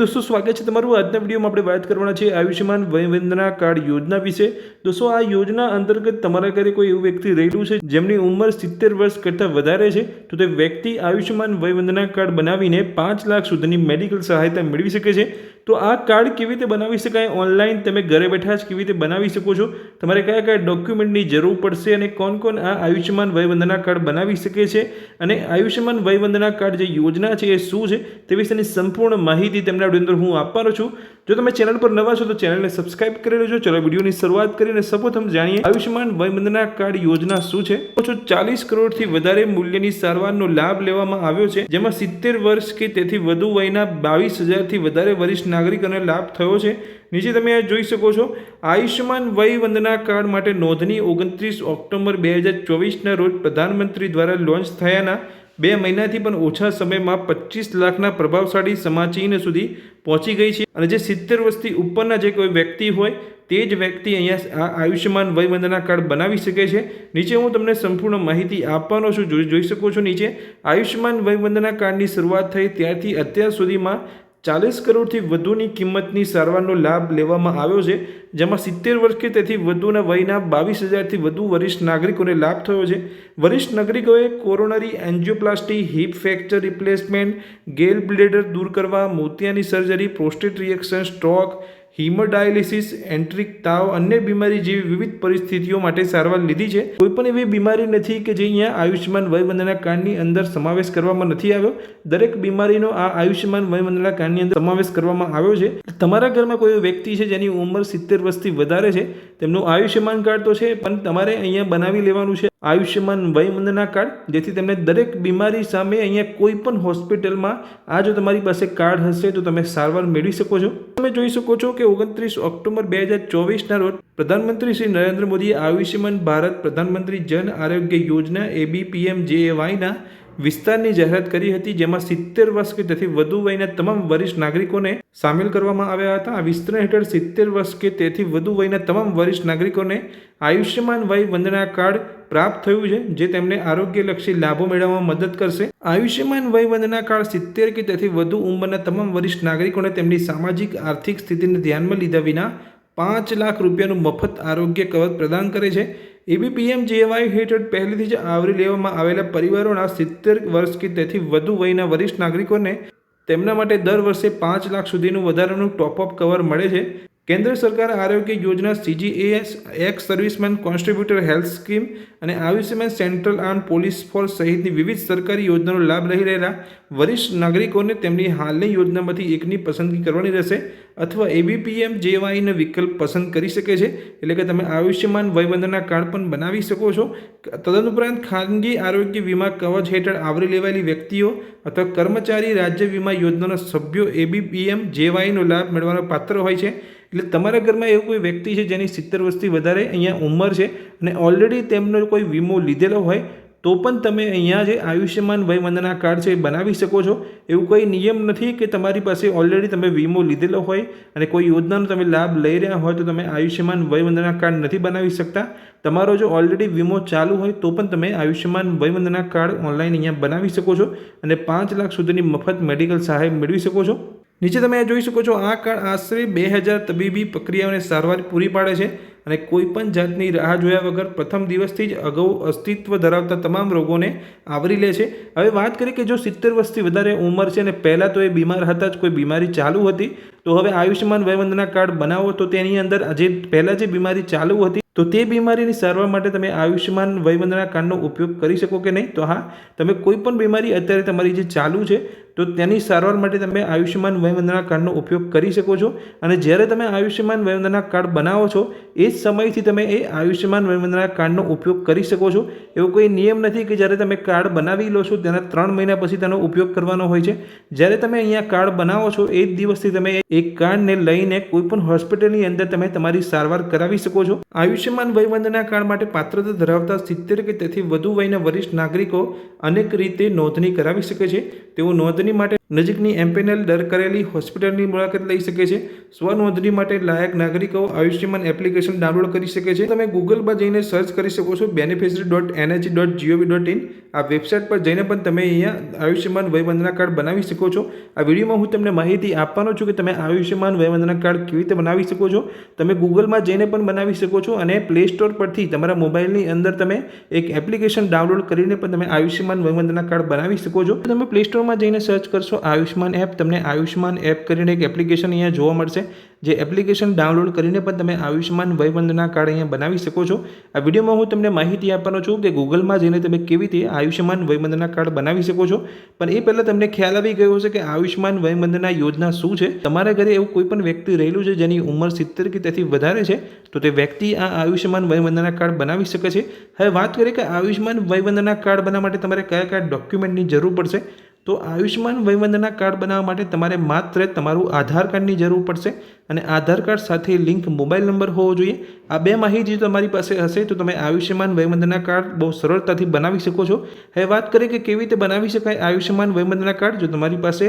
દોસ્તો, સ્વાગત છે તમારું આજના વિડીયોમાં આપણે વાત કરવાના છે આયુષ્યમાન વયવંદના કાર્ડ યોજના વિશે. દોસ્તો, આ યોજના અંતર્ગત તમારા ઘરે કોઈ એવું વ્યક્તિ રહેલું છે જેમની ઉંમર સિત્તેર વર્ષ કરતાં વધારે છે? તો તે વ્યક્તિ આયુષ્યમાન વયવંદના કાર્ડ બનાવીને પાંચ લાખ સુધીની મેડિકલ સહાયતા મેળવી શકે છે. તો આ કાર્ડ કેવી રીતે બનાવી શકાય? ઓનલાઈન તમે ઘરે બેઠા જ કેવી રીતે બનાવી શકો છો? તમારે કયા કયા ડોક્યુમેન્ટની જરૂર પડશે અને કોણ કોણ આ આયુષ્યમાન વયવંદના કાર્ડ બનાવી શકે છે? અને આયુષ્યમાન વયવંદના કાર્ડ જે યોજના છે એ શું છે? તે વિશેની સંપૂર્ણ માહિતી તેમના વીડિયો અંદર હું આપવાનો છું. જો તમે ચેનલ પર નવા છો તો ચેનલને સબસ્ક્રાઇબ કરી લેજો. ચલો વિડીયોની શરૂઆત કરીને સૌપ્રથમ જાણીએ આયુષ્યમાન વયવંદના કાર્ડ યોજના શું છે? ઓછો ચાલીસ કરોડથી વધારે મૂલ્યની સારવારનો લાભ લેવામાં આવ્યો છે, જેમાં સિત્તેર વર્ષ કે તેથી વધુ વયના બાવીસ હજારથી વધારે વરિષ્ઠ નાગરિકોને લાભ થયો છે. નીચે તમે આ જોઈ શકો છો. આયુષ્યમાન વય વંદના કાર્ડ માટે નોંધણી ઓગણત્રીસ ઓક્ટોબર બે હજાર ચોવીસના રોજ પ્રધાનમંત્રી દ્વારા લોન્ચ થયાના બે મહિનાથી પણ ઓછા સમયમાં પચીસ લાખના પ્રભાવશાળી સમાચીન સુધી પહોંચી ગઈ છે. અને જે સિત્તેર વર્ષથી ઉપરના જે કોઈ વ્યક્તિ હોય, તે જ વ્યક્તિ અહીંયા આયુષ્યમાન વયવંદના કાર્ડ બનાવી શકે છે. નીચે હું તમને સંપૂર્ણ માહિતી આપવાનો છું. જોઈ શકો છો નીચે. આયુષ્યમાન વયવંદના કાર્ડની શરૂઆત થઈ ત્યારથી અત્યાર સુધીમાં ચાલીસ કરોડથી વધુની કિંમતની સારવારનો લાભ લેવામાં આવ્યો છે, જેમાં સિત્તેર વર્ષ કે તેથી વધુના વયના બાવીસ હજારથી વધુ વરિષ્ઠ નાગરિકોને લાભ થયો છે. વરિષ્ઠ નાગરિકોએ coronary angioplasty, hip fracture replacement, gall bladder દૂર કરવા, મોતિયાની surgery, prostate reaction, stroke hemodialysis, enteric તાવ અન્ય બીમારી જેવી વિવિધ પરિસ્થિતિઓ માટે સારવાર લીધી છે. કોઈ પણ એવી બીમારી નથી કે જે અહીંયા આયુષ્યમાન વયવંદના કાર્ડની અંદર સમાવેશ કરવામાં નથી આવ્યો. દરેક બીમારીનો આ આયુષ્યમાન વયવંદના કાર્ડની અંદર સમાવેશ કરવામાં આવ્યો છે. તમારા ઘરમાં કોઈ વ્યક્તિ છે જેની ઉંમર સિત્તેર વર્ષથી વધારે છે? તેમનું આયુષ્યમાન કાર્ડ તો છે, પણ તમારે અહીંયા બનાવી લેવાનું છે. આયુષ્યમાન વયવંદના કાર્ડ, જેથી તમને દરેક બીમારી સામે અહીંયા કોઈ પણ હોસ્પિટલમાં આ જો તમારી પાસે કાર્ડ હશે તો તમે સારવાર મેળવી શકો છો. તમે જોઈ શકો છો કે ઓગણત્રીસ ઓક્ટોબર બે હજાર ચોવીસના રોજ પ્રધાનમંત્રી શ્રી નરેન્દ્ર મોદીએ આયુષ્યમાન ભારત પ્રધાનમંત્રી જન આરોગ્ય યોજના એબીપીએમ જેએવાયના વિસ્તારની જાહેરાત કરી હતી, જેમાં સિત્તેર વર્ષ કે તેથી વધુ વયના તમામ વરિષ્ઠ નાગરિકોને સામેલ કરવામાં આવ્યા હતા. આ વિસ્તરણ હેઠળ સિત્તેર વર્ષ કે તેથી વધુ વયના તમામ વરિષ્ઠ નાગરિકોને આયુષ્યમાન વય વંદના કાર્ડ પ્રાપ્ત થયું છે, જે તેમને આરોગ્યલક્ષી લાભો મેળવવામાં મદદ કરશે. આયુષ્યમાન વયવંદના કાળ સિત્તેર કે તેથી વધુ ઉંમરના તમામ વરિષ્ઠ નાગરિકોને તેમની સામાજિક, આર્થિક સ્થિતિને ધ્યાનમાં લીધા વિના પાંચ લાખ રૂપિયાનું મફત આરોગ્ય કવચ પ્રદાન કરે છે. એબીપીએમ જેવાય હેઠળ પહેલેથી જ આવરી લેવામાં આવેલા પરિવારોના સિત્તેર વર્ષ કે તેથી વધુ વયના વરિષ્ઠ નાગરિકોને તેમના માટે દર વર્ષે પાંચ લાખ સુધીનું વધારાનું ટોપઅપ કવર મળે છે. કેન્દ્ર સરકાર આરોગ્ય યોજના CGAS ex servicemen contributor health scheme અને Ayushman central arm police force સહિતની વિવિધ સરકારી યોજનાનો લાભ લઈ રહેલા વરિષ્ઠ નાગરિકોને તેમની હાલની યોજનામાંથી એકની પસંદગી કરવાની રહેશે અથવા એબીપીએમ જેવાયનો વિકલ્પ પસંદ કરી શકે છે. એટલે કે તમે આયુષ્યમાન વયવંદના કાર્ડ પણ બનાવી શકો છો. તદનુપરાંત ખાનગી આરોગ્ય વીમા કવચ હેઠળ આવરી લેવાયેલી વ્યક્તિઓ અથવા કર્મચારી રાજ્ય વીમા યોજનાના સભ્યો એબીપીએમ જેવાયનો લાભ મેળવવાનો પાત્ર હોય છે. એટલે તમારા ઘરમાં એવું કોઈ વ્યક્તિ છે જેની સિત્તેર વર્ષથી વધારે અહીંયા ઉંમર છે અને ઓલરેડી તેમનો કોઈ વીમો લીધેલો હોય, તો પણ તમે અહીંયા જે આયુષ્યમાન વયવંદના કાર્ડ છે એ બનાવી શકો છો. એવું કોઈ નિયમ નથી કે તમારી પાસે ઓલરેડી તમે વીમો લીધેલો હોય અને કોઈ યોજનાનો તમે લાભ લઈ રહ્યા હોય તો તમે આયુષ્યમાન વયવંદના કાર્ડ નથી બનાવી શકતા. તમારો જો ઓલરેડી વીમો ચાલુ હોય તો પણ તમે આયુષ્યમાન વયવંદના કાર્ડ ઓનલાઈન અહીંયા બનાવી શકો છો અને પાંચ લાખ સુધીની મફત મેડિકલ સહાય મેળવી શકો છો. નીચે તમે આ જોઈ શકો છો, આ કાર્ડ આશરે બે હજાર તબીબી પ્રક્રિયાઓને સારવાર પૂરી પાડે છે અને કોઈપણ જાતની રાહ જોયા વગર પ્રથમ દિવસથી જ અગાઉ અસ્તિત્વ ધરાવતા તમામ રોગોને આવરી લે છે. હવે વાત કરીએ કે જો સિત્તેર વર્ષથી વધારે ઉંમર છે અને પહેલાં તો એ બીમાર હતા જ, કોઈ બીમારી ચાલુ હતી, તો હવે આયુષ્યમાન વયવંદના કાર્ડ બનાવો તો તેની અંદર જે પહેલાં જે બીમારી ચાલુ હતી, તો તે બીમારીની સારવાર માટે તમે આયુષ્યમાન વયવંદના કાર્ડનો ઉપયોગ કરી શકો કે નહીં? તો હા, તમે કોઈ પણ બીમારી અત્યારે તમારી જે ચાલુ છે તો તેની સારવાર માટે તમે આયુષ્યમાન વયવંદના કાર્ડનો ઉપયોગ કરી શકો છો. અને જ્યારે તમે આયુષ્યમાન વયવંદના કાર્ડ બનાવો છો, એ જ સમયથી તમે એ આયુષ્યમાન વયવંદના કાર્ડનો ઉપયોગ કરી શકો છો. એવો કોઈ નિયમ નથી કે જ્યારે તમે કાર્ડ બનાવી લો છો, તેના ત્રણ મહિના પછી તેનો ઉપયોગ કરવાનો હોય છે. જ્યારે તમે અહીંયા કાર્ડ બનાવો છો, એ જ દિવસથી તમે એ કાર્ડને લઈને કોઈપણ હોસ્પિટલની અંદર તમે તમારી સારવાર કરાવી શકો છો. આયુષ્યમાન વયવંદના કાર્ડ માટે પાત્રતા ધરાવતા સિત્તેર કે તેથી વધુ વયના વરિષ્ઠ નાગરિકો અનેક રીતે નોંધણી કરાવી શકે છે. તેઓ નોંધણી માટે નજીકની એમપેનલ દર કરેલી હોસ્પિટલની મુલાકાત લઈ શકે છે. સ્વનોંધણી માટે લાયક નાગરિકો આયુષ્યમાન એપ્લિકેશન ડાઉનલોડ કરી શકે છે. તમે ગૂગલમાં જઈને સર્ચ કરી શકો છો beneficiary dot NHA dot GOV dot in આ વેબસાઇટ પર જઈને પણ તમે અહીંયા આયુષ્યમાન વયવંદના કાર્ડ બનાવી શકો છો. આ વિડીયોમાં હું તમને માહિતી આપવાનો છું કે તમે આયુષ્યમાન વયવંદના કાર્ડ કેવી રીતે બનાવી શકો છો. તમે ગૂગલમાં જઈને પણ બનાવી શકો છો અને પ્લે સ્ટોર પરથી તમારા મોબાઈલની અંદર તમે એક એપ્લિકેશન ડાઉનલોડ કરીને પણ તમે આયુષ્યમાન વયવંદના કાર્ડ બનાવી શકો છો. તમે પ્લે સ્ટોરમાં જઈને સર્ચ કરશો આયુષ્યમાન એપ, તમને આયુષ્યમાન એપ કરીને એક એપ્લિકેશન અહીંયા જોવા મળશે, જે એપ્લિકેશન ડાઉનલોડ કરીને પણ તમે આયુષ્યમાન વયવંદના કાર્ડ અહીંયા બનાવી શકો છો. આ વિડીયોમાં હું તમને માહિતી આપવાનો છું કે ગૂગલમાં જઈને તમે કેવી રીતે આયુષ્યમાન વયવંદના કાર્ડ બનાવી શકો છો. પણ એ પહેલાં તમને ખ્યાલ આવી ગયો હશે કે આયુષ્યમાન વયવંદના યોજના શું છે? તમારા ઘરે એવું કોઈ પણ વ્યક્તિ રહેલું છે જેની ઉંમર સિત્તેર કે તેથી વધારે છે, તો તે વ્યક્તિ આ આયુષ્યમાન વયવંદના કાર્ડ બનાવી શકે છે. હવે વાત કરીએ કે આયુષ્યમાન વયવંદના કાર્ડ બનાવવા માટે તમારે કયા કયા ડોક્યુમેન્ટની જરૂર પડશે? તો આયુષ્યમાન વયવંદના કાર્ડ બનાવવા માટે તમારે માત્ર તમારું આધાર કાર્ડની જરૂર પડશે અને આધાર કાર્ડ સાથે લિંક મોબાઈલ નંબર હોવો જોઈએ. આ બે માહિતી તમારી પાસે હશે તો તમે આયુષ્યમાન વયવંદના કાર્ડ બહુ સરળતાથી બનાવી શકો છો. હવે વાત કરીએ કે કેવી રીતે બનાવી શકાય આયુષ્યમાન વયવંદના કાર્ડ? જો તમારી પાસે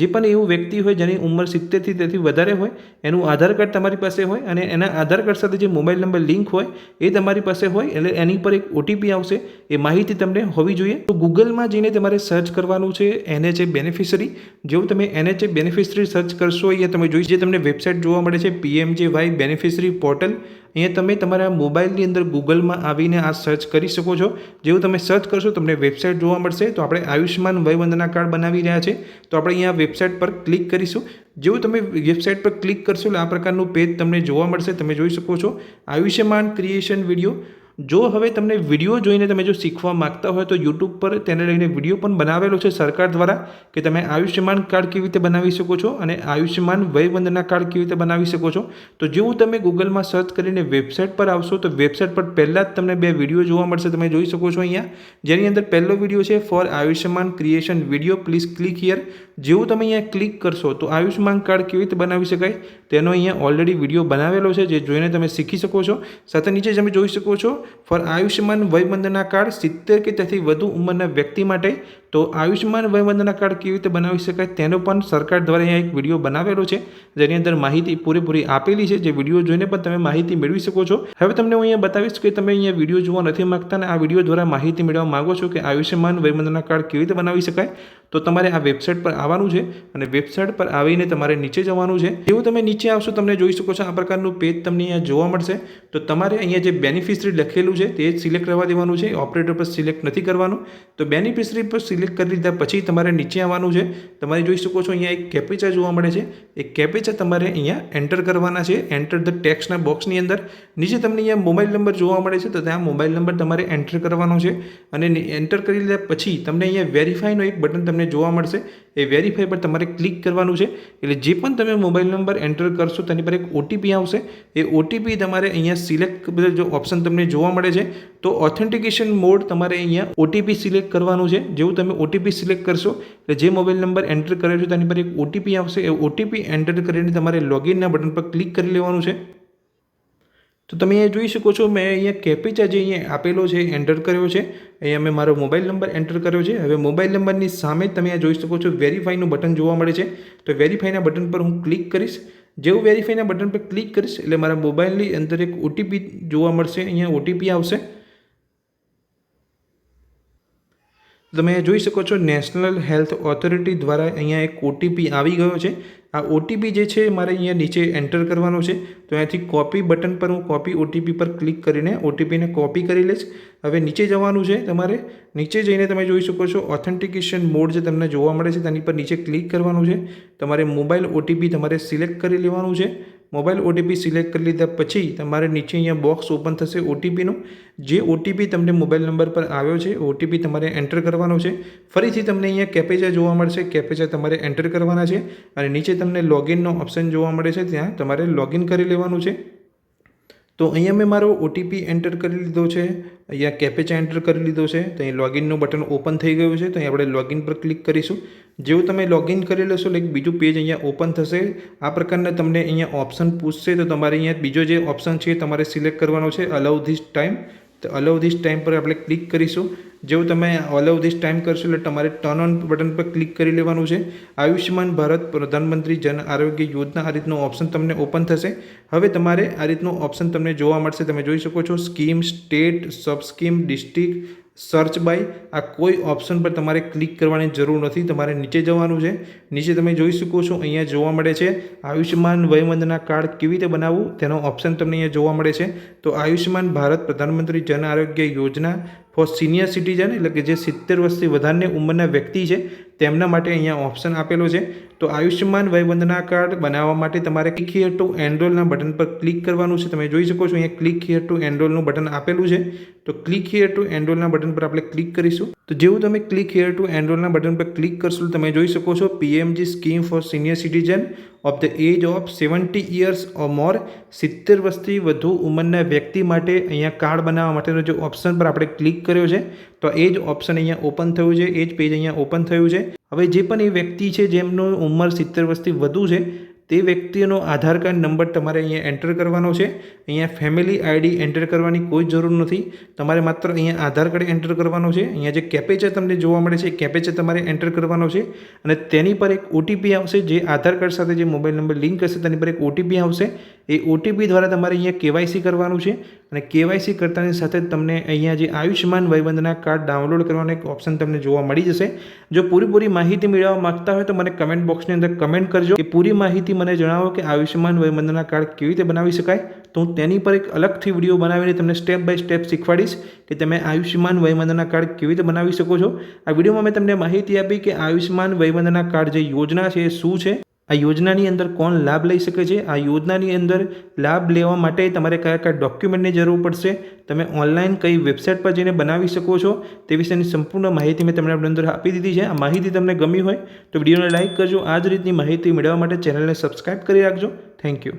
જે પણ એવું વ્યક્તિ હોય જેની ઉંમર સિત્તેરથી તેથી વધારે હોય, એનું આધાર કાર્ડ તમારી પાસે હોય અને એના આધાર કાર્ડ સાથે જે મોબાઈલ નંબર લિંક હોય એ તમારી પાસે હોય એટલે એની પર એક ઓટીપી આવશે. એ માહિતી તમને હોવી જોઈએ. તો ગૂગલમાં જઈને તમારે સર્ચ કરવાનું છે એનએચએ બેનિફિશરી જેવું તમે એનએચએ બેનિફિશરી સર્ચ કરશો, અહીંયા તમે જોઈ, જે તમને વેબસાઇટ જોવા મળે છે પીએમજે વાય બેનિફિશરી પોર્ટલ અહીંયા તમે તમારા મોબાઈલની અંદર ગૂગલમાં આવીને આ સર્ચ કરી શકો છો. જેવું તમે સર્ચ કરશો, તમને વેબસાઇટ જોવા મળશે. તો આપણે આયુષ્યમાન વયવંદના કાર્ડ બનાવી રહ્યા છે. તો આપણે અહીંયા વેબસાઇટ પર ક્લિક કરીશું. જેવું તમે વેબસાઇટ પર ક્લિક કરશો, એટલે આ પ્રકારનું પેજ તમને જોવા મળશે. તમે જોઈ શકો છો. આયુષ્યમાન ક્રિએશન વીડિયો જો હવે તમને વીડિયો જોઈને તમે જો શીખવા માગતા હોય તો યુટ્યુબ પર તેને લઈને વીડિયો પણ બનાવેલો છે સરકાર દ્વારા કે તમે આયુષ્યમાન કાર્ડ કેવી રીતે બનાવી શકો છો અને આયુષ્યમાન વયવંદના કાર્ડ કેવી રીતે બનાવી શકો છો. તો જેવું તમે ગૂગલમાં સર્ચ કરીને વેબસાઇટ પર આવશો તો વેબસાઇટ પર પહેલાં જ તમને બે વીડિયો જોવા મળશે. તમે જોઈ શકો છો અહીંયા. જેની અંદર પહેલો વીડિયો છે for Ayushman creation video please click here જેવું તમે અહીંયા ક્લિક કરશો તો આયુષ્યમાન કાર્ડ કેવી રીતે બનાવી શકાય તેનો અહીંયા ઓલરેડી વીડિયો બનાવેલો છે, જે જોઈને તમે શીખી શકો છો. સાથે નીચે તમે જોઈ શકો છો ફોર આયુષ્યમાન વયબંધના કાર્ડ સિત્તેર કે તેથી વધુ ઉંમરના વ્યક્તિ માટે તો આયુષ્યમાન વયવંદના કાર્ડ કેવી રીતે બનાવી શકાય તેનો પણ સરકાર દ્વારા અહીંયા એક વીડિયો બનાવેલો છે, જેની અંદર માહિતી પૂરેપૂરી આપેલી છે, જે વીડિયો જોઈને પણ તમે માહિતી મેળવી શકો છો. હવે તમને હું અહીંયા બતાવીશ કે તમે અહીંયા વીડિયો જોવા નથી માગતા અને આ વીડિયો દ્વારા માહિતી મેળવવા માગો છો કે આયુષ્યમાન વયવંદના કાર્ડ કેવી રીતે બનાવી શકાય, તો તમારે આ વેબસાઇટ પર આવવાનું છે અને વેબસાઇટ પર આવીને તમારે નીચે જવાનું છે. જેવું તમે નીચે આવશો તમને જોઈ શકો છો આ પ્રકારનું પેજ તમને અહીંયા જોવા મળશે. તો તમારે અહીંયા જે બેનિફિશરી લખેલું છે તે સિલેક્ટ કરવા દેવાનું છે. ઓપરેટર પર સિલેક્ટ નથી કરવાનું. તો બેનિફિશરી પર સિલેક્ટ કરી લીધા પછી તમારે નીચે આવવાનું છે. તમારે જોઈ શકો છો અહીંયા એક કેપેચા જોવા મળે છે. એ કેપેચા તમારે અહીંયા એન્ટર કરવાના છે. એન્ટર ધ ટેક્સના બોક્સની અંદર. નીચે તમને અહીંયા મોબાઈલ નંબર જોવા મળે છે. તો ત્યાં મોબાઈલ નંબર તમારે એન્ટર કરવાનો છે. અને એન્ટર કરી લીધા પછી તમને અહીંયા વેરીફાઈનો એક બટન તમને જોવા મળશે. એ વેરીફાઈ પર તમારે ક્લિક કરવાનું છે. એટલે જે પણ તમે મોબાઈલ નંબર એન્ટર કરશો તેની પર એક ઓટીપી આવશે. એ ઓટીપી તમારે અહીંયા સિલેક્ટ જો ઓપ્શન તમને જોવા મળે છે. તો ઓથેન્ટિકેશન મોડ તમારે અહીંયા ઓટીપી સિલેક્ટ કરવાનું છે. જેવું તમે ઓટીપી સિલેક્ટ કરશો, એટલે જે મોબાઈલ નંબર એન્ટર કર્યો છે તેની પર એક ઓટીપી આવશે. એ ઓટીપી એન્ટર કરીને તમારે લોગિનના બટન પર ક્લિક કરી લેવાનું છે. તો તમે અહીંયા જોઈ શકો છો, મેં અહીંયા કેપિચા જે અહીંયા આપેલો છે એન્ટર કર્યો છે. અહીંયા મેં મારો મોબાઈલ નંબર એન્ટર કર્યો છે. હવે મોબાઈલ નંબરની સામે જ તમે અહીંયા જોઈ શકો છો વેરીફાઈનું બટન જોવા મળે છે. તો વેરીફાઈના બટન પર હું ક્લિક કરીશ. જેવું વેરીફાઈના બટન પર ક્લિક કરીશ, એટલે મારા મોબાઈલની અંદર એક ઓટીપી જોવા મળશે, અહીંયા ઓટીપી આવશે. તમે જોઈ શકો છો નેશનલ હેલ્થ ઓથોરિટી દ્વારા અહીંયા એક ઓટીપી આવી ગયો છે. આ ઓટીપી જે છે મારે અહીંયા નીચે એન્ટર કરવાનો છે. તો અહીંયાથી કોપી બટન પર હું કોપી ઓટીપી પર ક્લિક કરીને ઓટીપીને કોપી કરી લઈશ. હવે નીચે જવાનું છે તમારે. નીચે જઈને તમે જોઈ શકો છો ઓથેન્ટિકેશન મોડ જે તમને જોવા મળે છે, તેની પર નીચે ક્લિક કરવાનું છે. તમારે મોબાઈલ ઓટીપી તમારે સિલેક્ટ કરી લેવાનું છે. મોબાઈલ ઓટીપી સિલેક્ટ કરી લીધા પછી તમારે નીચે અહીંયા બોક્સ ઓપન થશે ઓટીપીનું જે ઓટીપી તમને મોબાઈલ નંબર પર આવ્યો છે ઓટીપી તમારે એન્ટર કરવાનો છે. ફરીથી તમને અહીંયા કેપેચા જોવા મળશે. કેપેચા તમારે એન્ટર કરવાના છે અને નીચે તમને લોગિનનો ઓપ્શન જોવા મળે છે. ત્યાં તમારે લોગિન કરી લેવાનું છે. તો અહીંયા મેં મારો ઓટીપી એન્ટર કરી લીધો છે. અહીંયા કેપેચા એન્ટર કરી લીધો છે. તો અહીં લોગિનનું બટન ઓપન થઈ ગયું છે. તો અહીં આપણે લોગિન પર ક્લિક કરીશું. જેવું તમે લોગિન કરી લેશો એટલે બીજું પેજ અહીંયા ઓપન થશે. આ પ્રકારના તમને અહીંયા ઓપ્શન પૂછશે, તો તમારે અહીંયા બીજો જે ઓપ્શન છે તમારે સિલેક્ટ કરવાનો છે અલાઉ ધીસ ટાઈમ તો અલાઉ ધીસ ટાઈમ પર આપણે ક્લિક કરીશું. જેવું તમે અલાઉ ધીસ ટાઈમ કરશો, એટલે તમારે ટર્ન ઓન બટન પર ક્લિક કરી લેવાનું છે. આયુષ્યમાન ભારત પ્રધાનમંત્રી જન આરોગ્ય યોજના, આ રીતનું ઓપ્શન તમને ઓપન થશે. હવે તમારે આ રીતનું ઓપ્શન તમને જોવા મળશે. તમે જોઈ શકો છો scheme state sub scheme district search by આ કોઈ ઓપ્શન પર તમારે ક્લિક કરવાની જરૂર નથી. તમારે નીચે જવાનું છે. નીચે તમે જોઈ શકો છો, અહીંયા જોવા મળે છે, આયુષ્યમાન વયવંદના કાર્ડ કેવી રીતે બનાવવું? તેનો ઓપ્શન તમને અહીંયા જોવા મળે છે. તો આયુષ્યમાન ભારત પ્રધાનમંત્રી જન આરોગ્ય યોજના ફોર સિનિયર સિટીઝન એટલે કે જે સિત્તેર વર્ષથી વધારે ઉંમરના વ્યક્તિ છે, તેમના માટે અહીંયા ઓપ્શન આપેલો છે. તો આયુષ્યમાન વયવંદના કાર્ડ બનાવવા માટે તમારે ક્લિક હિયર ટુ એનરોલના બટન પર ક્લિક કરવાનું છે. તમે જોઈ શકો છો, અહીંયા ક્લિક હિયર ટુ એનરોલનું બટન આપેલું છે. તો ક્લિક હિયર ટુ એનરોલના બટન પર આપણે ક્લિક કરીશું. તો જેવું તમે ક્લિક હિયર ટુ એનરોલના બટન પર ક્લિક કરશો, તમે જોઈ શકો છો PMG scheme for senior citizen of the age of seventy years or more સિત્તેર વર્ષથી વધુ ઉંમરના વ્યક્તિ માટે અહીંયા કાર્ડ બનાવવા માટેનો જે ઓપ્શન પર આપણે ક્લિક કર્યો છે, તો એ જ ઓપ્શન અહીંયા ઓપન થયું છે, એ જ પેજ અહીંયા ઓપન થયું છે. હવે જે પણ એ વ્યક્તિ છે, જેમનો ઉંમર સિત્તેર વર્ષથી વધુ છે તે વ્યક્તિનો આધાર કાર્ડ નંબર તમારે અહીંયા એન્ટર કરવાનો છે. અહીંયા ફેમિલી આઈડી એન્ટર કરવાની કોઈ જરૂર નથી. તમારે માત્ર અહીંયા આધાર કાર્ડ એન્ટર કરવાનો છે. અહીંયા જે કેપેચર તમને જોવા મળે છે કેપેચર તમારે એન્ટર કરવાનો છે. અને તેની પર એક ઓટીપી આવશે, જે આધાર કાર્ડ સાથે જે મોબાઈલ નંબર લિંક હશે, તેની પર એક ઓટીપી આવશે. એ ઓટીપી દ્વારા તમારે અહીંયા કેવાયસી કરવાનું છે. અને કેવાયસી કરતાની સાથે તમને અહીંયા જે આયુષ્યમાન વયવંદના કાર્ડ ડાઉનલોડ કરવાનો એક ઓપ્શન તમને જોવા મળી જશે. જો પૂરેપૂરી માહિતી મેળવવા માંગતા હોય તો મને કમેન્ટ બોક્સની અંદર કમેન્ટ કરજો એ પૂરી માહિતી મને જણાવો કે આયુષ્યમાન વયવંદના કાર્ડ કેવી રીતે બનાવી શકાય. તો હું તેની પર એક અલગથી વીડિયો બનાવીને તમને સ્ટેપ બાય સ્ટેપ શીખવાડીશ કે તમે આયુષ્યમાન વયવંદના કાર્ડ કેવી રીતે બનાવી શકો છો. આ વિડીયોમાં મેં તમને માહિતી આપી કે આયુષ્યમાન વયવંદના કાર્ડ જે યોજના છે એ શું છે. આ યોજનાની અંદર કોણ લાભ લઈ શકે છે? આ યોજનાની અંદર લાભ લેવા માટે તમારે કયા કયા ડોક્યુમેન્ટની જરૂર પડશે? તમે ઓનલાઈન કઈ વેબસાઇટ પર જઈને બનાવી શકો છો? તે વિશેની સંપૂર્ણ માહિતી મેં તમને આપણી અંદર આપી દીધી છે. આ માહિતી તમને ગમી હોય તો વિડીયોને લાઇક કરજો. આ જ રીતની માહિતી મેળવવા માટે ચેનલને સબસ્ક્રાઇબ કરી રાખજો. Thank you.